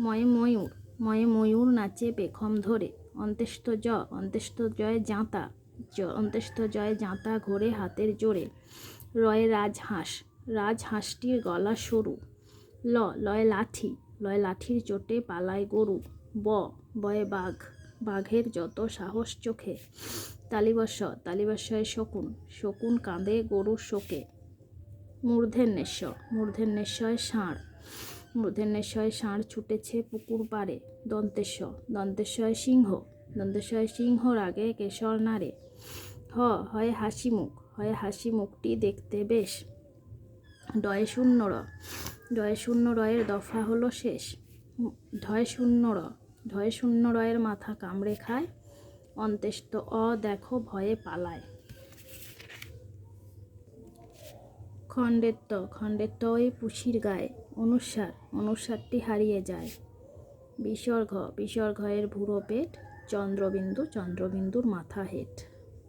ময়ে ময়ূর ময়ে ময়ূর নাচে পেখম ধরে। অন্ত্যেষ্ট জ অন্ত্যেষ্ট জয় জাঁতা, জ অন্ত্যেষ্ট জয় জাঁতা ঘোরে হাতের জোরে। রয়ে রাজহাঁস, রাজহাঁসটির গলা সরু। ল, লয় লাঠি, লয় লাঠির চোটে পালায় গরু। ব, বয়ে বাঘ, বাঘের যত সাহস চোখে। তালিবস্য তালিবস্যয় শকুন শকুন কাঁদে গরুর শোকে। মূর্ধন্যেশ্ব, মূর্ধন্যেশ্বয় ষাঁড়। মূর্ধন্যেশ্বয় ষাঁড় ছুটেছে পুকুর পাড়ে। দন্তেশ্ব দন্তেশ্বয় সিংহ দন্তেশ্বয় সিংহ রাগে কেশর নাড়ে। হ, হয় হাসি মুখ হয় হাসি মুখটি দেখতে বেশ। ডয়ে শূন্য র ডয়ে শূন্য রয়ের দফা হলো শেষ। ঢয় শূন্য র ঢয় শূন্য রয়ের মাথা কামড়ে খায়। অন্ত্যেষ্ট অ দেখো ভয়ে পালায়। খণ্ডেত্ব খণ্ডেত্ব ওই পুষির গায়ে। অনুসার, অনুসারটি হারিয়ে যায়। বিসর্গ বিসর্গয়ের ভুরো পেট চন্দ্রবিন্দু, চন্দ্রবিন্দুর মাথা হেট